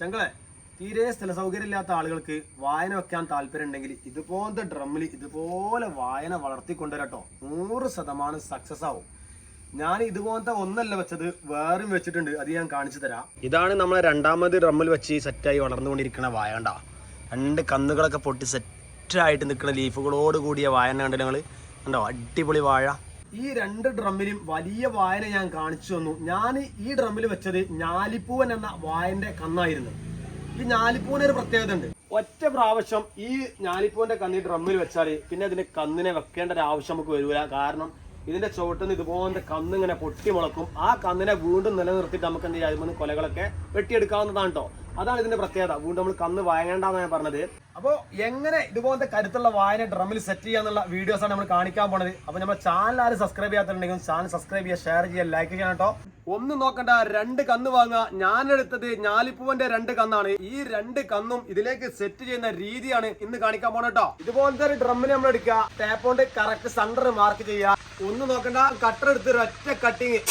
ചങ്കളെ തീരെ സ്ഥല സൗകര്യമില്ലാത്ത ആളുകൾക്ക് വായന വെക്കാൻ താല്പര്യം ഉണ്ടെങ്കിൽ ഇതുപോലത്തെ ഡ്രമ്മിൽ ഇതുപോലെ വായന വളർത്തിക്കൊണ്ടുവരട്ടോ. നൂറ് ശതമാനം സക്സസ് ആവും. ഞാൻ ഇതുപോലത്തെ ഒന്നല്ല വെച്ചത് വേറെയും വെച്ചിട്ടുണ്ട്. അത് ഞാൻ കാണിച്ചു തരാം. ഇതാണ് നമ്മളെ രണ്ടാമത് ഡ്രമ്മിൽ വെച്ച് സെറ്റായി വളർന്നുകൊണ്ടിരിക്കുന്ന വായണ്ട രണ്ട് കന്നുകളൊക്കെ പൊട്ടി സെറ്റായിട്ട് നിൽക്കുന്ന ലീഫുകളോട് കൂടിയ വായന കണ്ടു ഞങ്ങൾ കണ്ടോ? അടിപൊളി വാഴ. ഈ രണ്ട് ഡ്രമ്മിലും വലിയ വായന ഞാൻ കാണിച്ചു തന്നു. ഞാൻ ഈ ഡ്രമ്മിൽ വെച്ചത് ഞാലിപ്പൂവൻ എന്ന വായന്റെ കന്നായിരുന്നു. ഈ ഞാലിപ്പൂവിന് ഒരു പ്രത്യേകത ഉണ്ട്. ഒറ്റ പ്രാവശ്യം ഈ ഞാലിപ്പൂവിന്റെ കന്നി ഡ്രമ്മിൽ വെച്ചാൽ പിന്നെ അതിന് കന്നിനെ വെക്കേണ്ട ഒരു ആവശ്യം നമുക്ക് വരില്ല കാരണം ഇതിന്റെ ചുവട്ടുനിന്ന് ഇതുപോലെ കന്ന് ഇങ്ങനെ പൊട്ടി മുളക്കും. ആ കന്നിനെ വീണ്ടും നിലനിർത്തിയിട്ട് നമുക്ക് എന്ത് ചെയ്യാം? കൊലകളൊക്കെ വെട്ടിയെടുക്കാവുന്നതാണ് കേട്ടോ അതാണ് ഇതിന്റെ പ്രത്യേകത. വീണ്ടും നമ്മൾ കന്ന് വാങ്ങേണ്ടെന്ന് ഞാൻ പറഞ്ഞത്. അപ്പോൾ എങ്ങനെ ഇതുപോലത്തെ കരുത്തുള്ള വായന ഡ്രമ്മിൽ സെറ്റ് ചെയ്യാന്നുള്ള ആണ് നമ്മൾ കാണിക്കാൻ പോണത്. അപ്പോൾ നമ്മുടെ ചാനൽ ആരും സബ്സ്ക്രൈബ് ചെയ്യാത്തുണ്ടെങ്കിൽ ചാനൽ സബ്സ്ക്രൈബ് ചെയ്യുക ഷെയർ ചെയ്യുക ലൈക്ക് ചെയ്യണം കേട്ടോ. ഒന്നും നോക്കണ്ട രണ്ട് കന്ന് വാങ്ങുക. ഞാൻ എടുത്തത് ഞാലിപ്പൂവന്റെ രണ്ട് കന്നാണ്. ഈ രണ്ട് കന്നും ഇതിലേക്ക് സെറ്റ് ചെയ്യുന്ന രീതിയാണ് ഇന്ന് കാണിക്കാൻ പോണ കേട്ടോ. ഇതുപോലത്തെ ഒരു ഡ്രമ്മിന് നമ്മൾ എടുക്കുക. ടാപ്പ് കൊണ്ട് കറക്റ്റ് സെന്റർ മാർക്ക് ചെയ്യുക. ഒന്നും നോക്കണ്ട കട്ടർ എടുത്ത് ഒറ്റ കട്ടിങ്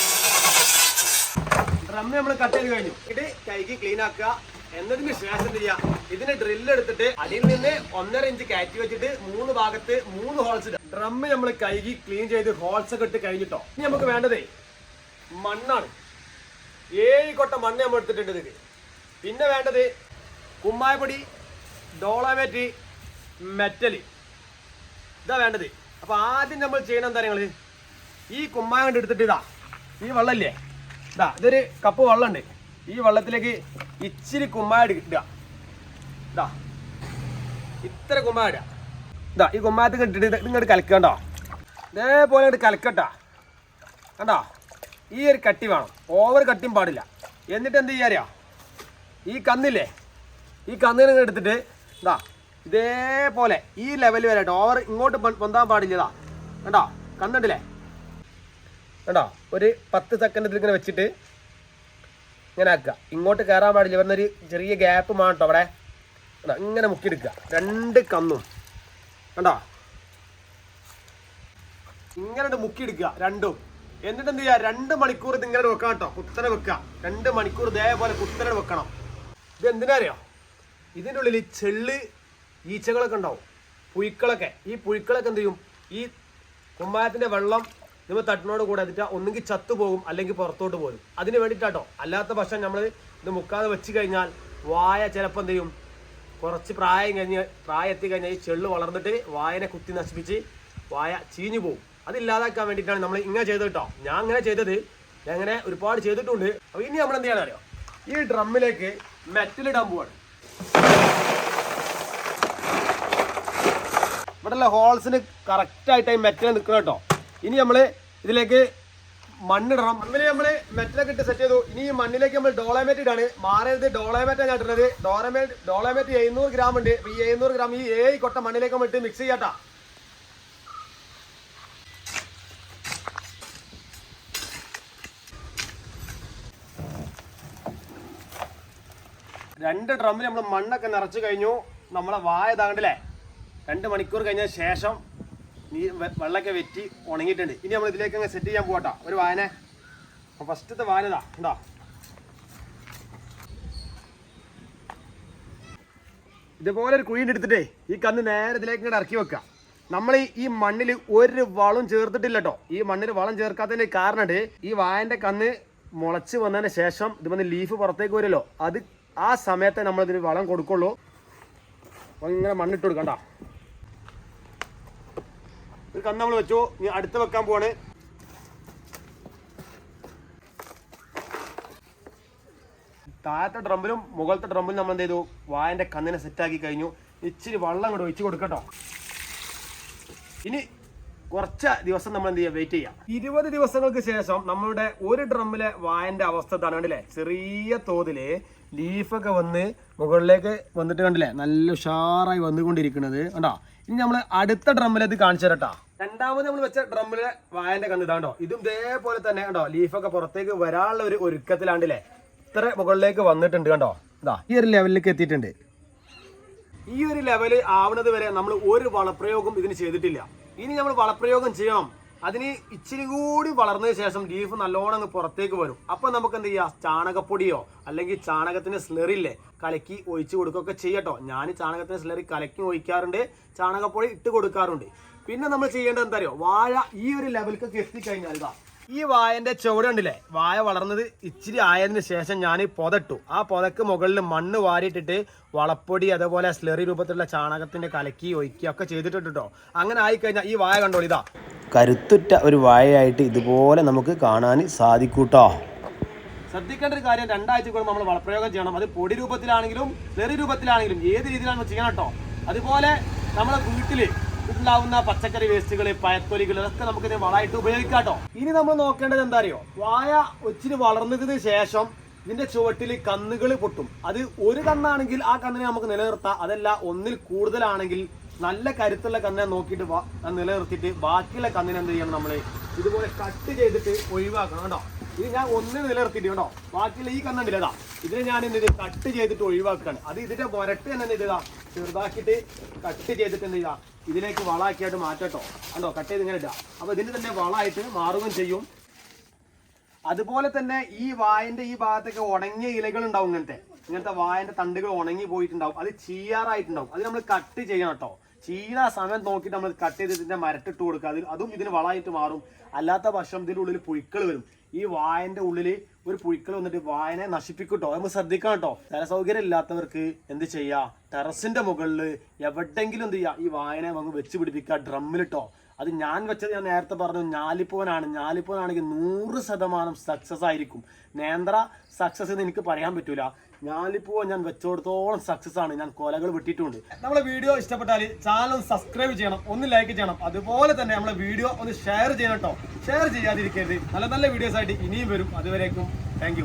ഡ്രമ്മ് നമ്മൾ കട്ട് ചെയ്ത് കഴിഞ്ഞു. ഇത് കൈക്ക് ക്ലീൻ ആക്കുക. എന്നതിന് ശേഷം എന്ത് ചെയ്യാ ഇതിന് ഡ്രില്ല് എടുത്തിട്ട് അടിയിൽ നിന്ന് ഒന്നര ഇഞ്ച് കയറ്റി വെച്ചിട്ട് മൂന്ന് ഭാഗത്ത് മൂന്ന് ഹോൾസ് ഇടുക ഡ്രമ്മ് നമ്മൾ കഴുകി ക്ലീൻ ചെയ്ത് ഹോൾസ് ഒക്കെ ഇട്ട് കഴിഞ്ഞിട്ടോ. ഇനി നമുക്ക് വേണ്ടതേ മണ്ണാണ്. ഏഴ് കൊട്ട മണ്ണ് നമ്മൾ എടുത്തിട്ടുണ്ട് ഇതിന് പിന്നെ വേണ്ടത് കുമ്മായപ്പൊടി ഡോളാമേറ്റ് മെറ്റൽ. ഇതാ വേണ്ടത്. അപ്പൊ ആദ്യം നമ്മൾ ചെയ്യണം എന്താ നിങ്ങൾ ഈ കുമ്മായ കൊണ്ട് എടുത്തിട്ട് ഇതാ. ഈ വെള്ളമില്ലേ? ഇതാ ഇതൊരു കപ്പ് വെള്ളമുണ്ട്. ഈ വെള്ളത്തിലേക്ക് ഇച്ചിരി കുമ്മായ ഇടുക ഇതാ. ഇത്ര ഇതാ ഈ കുമ്മായത്ത് ഇട്ടിട്ട് ഇങ്ങോട്ട് കലക്കണ്ടോ ഇതേപോലെ ഇങ്ങോട്ട് കലക്കട്ട. കണ്ടോ? ഈ ഒരു കട്ടി വേണം. ഓവർ കട്ടിയും പാടില്ല. എന്നിട്ട് എന്ത് ചെയ്യാറിയാ ഈ കന്നില്ലേ? ഈ കന്നിനെ എടുത്തിട്ട് ഇതാ ഇതേപോലെ ഈ ലെവൽ വരെ ഓവർ ഇങ്ങോട്ട് പൊന്താൻ പാടില്ല. ഇതാ. കണ്ടോ? കന്നുണ്ടല്ലേ? കണ്ടോ? ഒരു പത്ത് സെക്കൻഡ് ഇതിൽ ഇങ്ങനെ വെച്ചിട്ട് ഇങ്ങനെ ആക്കുക ഇങ്ങോട്ട് കയറാൻ പാടില്ല. ഇവിടുന്ന് ചെറിയ ഗ്യാപ്പ് മാട്ടോ അവിടെ. ഇങ്ങനെ മുക്കിയെടുക്കുക. രണ്ട് കന്നും കണ്ടോ? ഇങ്ങനെ മുക്കിയെടുക്കുക രണ്ടും. എന്നിട്ട് എന്ത് ചെയ്യുക രണ്ട് മണിക്കൂർ ഇത് ഇങ്ങനെ വെക്കാം കേട്ടോ കുത്തനെ വെക്കുക. രണ്ട് മണിക്കൂർ ഇതേപോലെ കുത്തനെ വെക്കണം. ഇത് എന്തിനാ അറിയോ? ഇതിന്റെ ഉള്ളിൽ ചെള്ള് ഈച്ചകളൊക്കെ ഉണ്ടാവും. പുഴുക്കളൊക്കെ. ഈ പുഴുക്കളൊക്കെ എന്ത് ചെയ്യും ഈ കുമ്മായത്തിന്റെ വെള്ളം നമ്മൾ തട്ടിനോട് കൂടെ എന്നിട്ട് ഒന്നുകിൽ ചത്തുപോകും അല്ലെങ്കിൽ പുറത്തോട്ട് പോകും അതിന് വേണ്ടിയിട്ടാട്ടോ അല്ലാത്ത പക്ഷം നമ്മൾ ഇത് മുക്കാതെ വെച്ച് കഴിഞ്ഞാൽ വായ ചിലപ്പോൾ എന്ത് ചെയ്യും? കുറച്ച് പ്രായം കഴിഞ്ഞ് പ്രായം എത്തി കഴിഞ്ഞാൽ ഈ ചെള്ളു വളർന്നിട്ട് വായനെ കുത്തി നശിപ്പിച്ച് വായ ചീഞ്ഞു പോകും അതില്ലാതാക്കാൻ വേണ്ടിയിട്ടാണ് നമ്മൾ ഇങ്ങനെ ചെയ്തത് കേട്ടോ ഞാൻ അങ്ങനെ ചെയ്തത്. ഞാൻ അങ്ങനെ ഒരുപാട് ചെയ്തിട്ടുണ്ട്. അപ്പോൾ ഇനി നമ്മൾ എന്ത് ചെയ്യാൻ അറിയോ ഈ ഡ്രമ്മിലേക്ക് മെറ്റൽ മെറ്റലിടാൻ പോവാണ്. ഇവിടെയുള്ള ഹോൾസിന് കറക്റ്റായിട്ട് മെറ്റൽ നിൽക്കണം കേട്ടോ ഇനി നമ്മൾ ഇതിലേക്ക് മണ്ണിടണം. മണ്ണിൽ നമ്മൾ മെറ്റലൊക്കെ ഇട്ട് സെറ്റ് ചെയ്തു. ഇനി ഈ മണ്ണിലേക്ക് നമ്മൾ ഡോളാമേറ്റ് ഇടാണ്. മാറരുത് ഡോളാമേറ്റ് ഞാൻ ഇടുന്നത്. ഡോളാമേറ്റ് ഡോളാമേറ്റ് എഴുന്നൂറ് ഗ്രാം ഉണ്ട്. ഈ എഴുന്നൂറ് ഗ്രാം ഈ ഏഴ് കൊട്ട മണ്ണിലേക്ക് നമ്മൾ ഇട്ട് മിക്സ് ചെയ്യാട്ടാ. രണ്ട് ഡ്രമ്മിൽ നമ്മൾ മണ്ണൊക്കെ നിറച്ച് കഴിഞ്ഞു. നമ്മളെ വായ താണ്ടില്ലേ രണ്ട് മണിക്കൂർ കഴിഞ്ഞ ശേഷം നീ വെള്ളമൊക്കെ വെറ്റി ഉണങ്ങിയിട്ടുണ്ട്. ഇനി നമ്മൾ ഇതിലേക്ക് അങ്ങ് സെറ്റ് ചെയ്യാൻ പോകട്ടോ ഒരു വായന. ഫസ്റ്റത്തെ വാനതാ ഉണ്ടോ ഇതുപോലെ ഒരു കുഴിന്റെ എടുത്തിട്ടേ ഈ കന്ന് നേരെ ഇതിലേക്ക് ഇങ്ങോട്ട് ഇറക്കി വെക്കുക. നമ്മൾ ഈ മണ്ണിൽ ഒരു വളം ചേർത്തിട്ടില്ല കേട്ടോ ഈ മണ്ണിൽ വളം ചേർക്കാത്തതിന്റെ കാരണമുണ്ട് ഈ വായന്റെ കന്ന് മുളച്ച് വന്നതിന് ശേഷം ഇത് വന്ന് ലീഫ് പുറത്തേക്ക് വരുമല്ലോ. അത് ആ സമയത്തെ നമ്മളിതിന് വളം കൊടുക്കുള്ളൂ. അപ്പോൾ ഇങ്ങനെ മണ്ണിട്ട് കൊടുക്കണ്ട കന്ന് നമ്മൾ വെച്ചു. ഇനി അടുത്ത് വെക്കാൻ പോവാണ്. താഴത്തെ ഡ്രമ്മിലും മുകളത്തെ ഡ്രമ്മിലും നമ്മൾ എന്ത് ചെയ്തു? വായന്റെ കന്നിനെ സെറ്റാക്കി കഴിഞ്ഞു. ഇച്ചിരി വെള്ളം കൂടെ ഒഴിച്ച് കൊടുക്കട്ടോ ഇനി കുറച്ച് ദിവസം നമ്മൾ എന്ത് ചെയ്യുക വെയിറ്റ് ചെയ്യാം. ഇരുപത് ദിവസങ്ങൾക്ക് ശേഷം നമ്മളുടെ ഒരു ഡ്രമ്മിലെ വായന്റെ അവസ്ഥ ഇതാണ് കണ്ടില്ലേ? ചെറിയ തോതിൽ ലീഫൊക്കെ വന്ന് മുകളിലേക്ക് വന്നിട്ട് കണ്ടില്ലേ? നല്ല ഉഷാറായി വന്നുകൊണ്ടിരിക്കുന്നത് കണ്ടോ? ഇനി നമ്മൾ അടുത്ത ഡ്രമ്മിലത് കാണിച്ചു തരട്ടാ രണ്ടാമത് നമ്മൾ വെച്ച ഡ്രമ്മിലെ വായന്റെ കണ്ട്? ഇതാണ്ടോ ഇതും ഇതേപോലെ തന്നെ കണ്ടോ? ലീഫൊക്കെ പുറത്തേക്ക് വരാനുള്ള ഒരു ഒരുക്കത്തിലാണ്ടില്ലേ ഇത്ര മുകളിലേക്ക് വന്നിട്ടുണ്ട് കണ്ടോ? ഇതാ ഈ ഒരു ലെവലിലേക്ക് എത്തിയിട്ടുണ്ട്. ഈ ഒരു ലെവൽ ആവുന്നത് വരെ നമ്മൾ ഒരു വളപ്രയോഗം ഇതിന് ചെയ്തിട്ടില്ല. ഇനി നമ്മൾ വളപ്രയോഗം ചെയ്യണം അതിന് ഇച്ചിരി കൂടി വളർന്നതിന് ശേഷം ലീഫ് നല്ലോണം അങ്ങ് പുറത്തേക്ക് വരും. അപ്പൊ നമുക്ക് എന്ത് ചെയ്യാം? ചാണകപ്പൊടിയോ അല്ലെങ്കിൽ ചാണകത്തിന് സ്ലെറില്ലേ കലക്കി ഒഴിച്ചു കൊടുക്കുകയൊക്കെ ചെയ്യട്ടോ ഞാൻ ചാണകത്തിന് സ്ലെറി കലക്കി ഒഴിക്കാറുണ്ട് ചാണകപ്പൊടി ഇട്ട് കൊടുക്കാറുണ്ട്. പിന്നെ നമ്മൾ ചെയ്യേണ്ടത് എന്താ അറിയോ? വാഴ ഈ ഒരു ലെവലിലേക്ക് എത്തിക്കഴിഞ്ഞാൽ ഈ വായന്റെ ചുവട് കണ്ടില്ലേ? വായ വളർന്നത് ഇച്ചിരി ആയതിനു ശേഷം ഞാൻ പൊതട്ടു. ആ പൊതക്ക് മുകളിൽ മണ്ണ് വാരിയിട്ടിട്ട് വളപ്പൊടി അതേപോലെ സ്ലെറി രൂപത്തിലുള്ള ചാണകത്തിന്റെ കലക്കി ഒഴിക്കുക ഒക്കെ ചെയ്തിട്ടുണ്ട് കേട്ടോ അങ്ങനെ ആയിക്കഴിഞ്ഞാൽ ഈ വായ കണ്ടോ ഇതാ. കരുത്തുറ്റ ഒരു വായയായിട്ട് ഇതുപോലെ നമുക്ക് കാണാൻ സാധിക്കൂട്ടോ. ശ്രദ്ധിക്കേണ്ട ഒരു കാര്യം രണ്ടാഴ്ച കൂടെ നമ്മൾ വളപ്രയോഗം ചെയ്യണം. അത് പൊടി രൂപത്തിലാണെങ്കിലും സ്ലെറി രൂപത്തിലാണെങ്കിലും ഏത് രീതിയിലാണ് ചെയ്യണം കേട്ടോ അതുപോലെ നമ്മുടെ വീട്ടിൽ ഉണ്ടാവുന്ന പച്ചക്കറി വേസ്റ്റുകൾ പഴത്തൊലികൾ നമുക്ക് ഇതിനെ വളമായിട്ട് ഉപയോഗിക്കാം കേട്ടോ ഇനി നമ്മൾ നോക്കേണ്ടത് എന്താ അറിയോ വായ ഒച്ചിരി വളർന്നതിന് ശേഷം ഇതിന്റെ ചുവട്ടിൽ കന്നുകൾ പൊട്ടും. അത് ഒരു കന്നാണെങ്കിൽ ആ കന്നിനെ നമുക്ക് നിലനിർത്താം. അതല്ല ഒന്നിൽ കൂടുതലാണെങ്കിൽ നല്ല കരുത്തുള്ള കന്നിനെ നോക്കിയിട്ട് നിലനിർത്തിയിട്ട് ബാക്കിയുള്ള കന്നിനെ എന്ത് ചെയ്യണം നമ്മൾ ഇതുപോലെ കട്ട് ചെയ്തിട്ട് ഒഴിവാക്കണം കേട്ടോ. ഇത് ഞാൻ ഒന്ന് നിലനിർത്തിയിട്ട് കേട്ടോ. ബാക്കിയുള്ള ഈ കന്നുണ്ടല്ലോ ഇതാ ഇതിനെ ഞാൻ എന്ത് കട്ട് ചെയ്തിട്ട് ഒഴിവാക്കുകയാണ്. അത് ഇതിന്റെ മുരട്ട് തന്നെ ഇതാ ചെറുതാക്കിയിട്ട് കട്ട് ചെയ്തിട്ട് എന്ത് ചെയ്താ ഇതിലേക്ക് വളാക്കിയായിട്ട് മാറ്റട്ടോ. കണ്ടോ? കട്ട് ചെയ്ത് ഇങ്ങനെ ഇടുക അപ്പോൾ ഇതിന് തന്നെ വളമായിട്ട് മാറുകയും ചെയ്യും. അതുപോലെ തന്നെ ഈ വായന്റെ ഈ ഭാഗത്തൊക്കെ ഉണങ്ങിയ ഇലകൾ ഉണ്ടാവും ഇങ്ങനത്തെ. ഇങ്ങനത്തെ വായന്റെ തണ്ടുകൾ ഉണങ്ങി പോയിട്ടുണ്ടാവും. അത് ചീയാറായിട്ടുണ്ടാവും. അത് നമ്മൾ കട്ട് ചെയ്യണം കേട്ടോ. ചീന സമയം നോക്കിയിട്ട് നമ്മൾ കട്ട് ചെയ്ത് ഇതിന്റെ മരട്ടിട്ട് കൊടുക്കുക. അതും ഇതിന് വളമായിട്ട് മാറും. അല്ലാത്ത പക്ഷം ഇതിന്റെ ഉള്ളിൽ പുഴുക്കൾ വരും. ഈ വായന്റെ ഉള്ളിൽ ഒരു പുഴുക്കൾ വന്നിട്ട് വായനെ നശിപ്പിക്കും കേട്ടോ നമ്മൾ ശ്രദ്ധിക്കണം കേട്ടോ സ്ഥല സൗകര്യം ഇല്ലാത്തവർക്ക് എന്ത് ചെയ്യാ? ടെറസിന്റെ മുകളിൽ എവിടെങ്കിലും എന്ത് ചെയ്യാ? ഈ വായനെ നമുക്ക് വെച്ച് പിടിപ്പിക്കുക ഡ്രമ്മിലിട്ടോ. അത് ഞാൻ വെച്ചത് ഞാൻ നേരത്തെ പറഞ്ഞു ഞാലിപ്പൂവനാണ് ഞാലിപ്പൂവനാണെങ്കിൽ നൂറ് ശതമാനം സക്സസ് ആയിരിക്കും. നേന്ത്ര സക്സസ് എന്ന് എനിക്ക് പറയാൻ പറ്റൂല. ഞാലിപ്പൂവ ഞാൻ വെച്ചോടത്തോളം സക്സസ് ആണ്. ഞാൻ കൊലകൾ വിട്ടിട്ടുണ്ട് നമ്മളെ വീഡിയോ ഇഷ്ടപ്പെട്ടാൽ ചാനൽ സബ്സ്ക്രൈബ് ചെയ്യണം ഒന്ന് ലൈക്ക് ചെയ്യണം. അതുപോലെ തന്നെ നമ്മളെ വീഡിയോ ഒന്ന് ഷെയർ ചെയ്യണം കേട്ടോ ഷെയർ ചെയ്യാതിരിക്കരുത്. നല്ല നല്ല വീഡിയോസ് ആയിട്ട് ഇനിയും വരും. അതുവരേക്കും താങ്ക്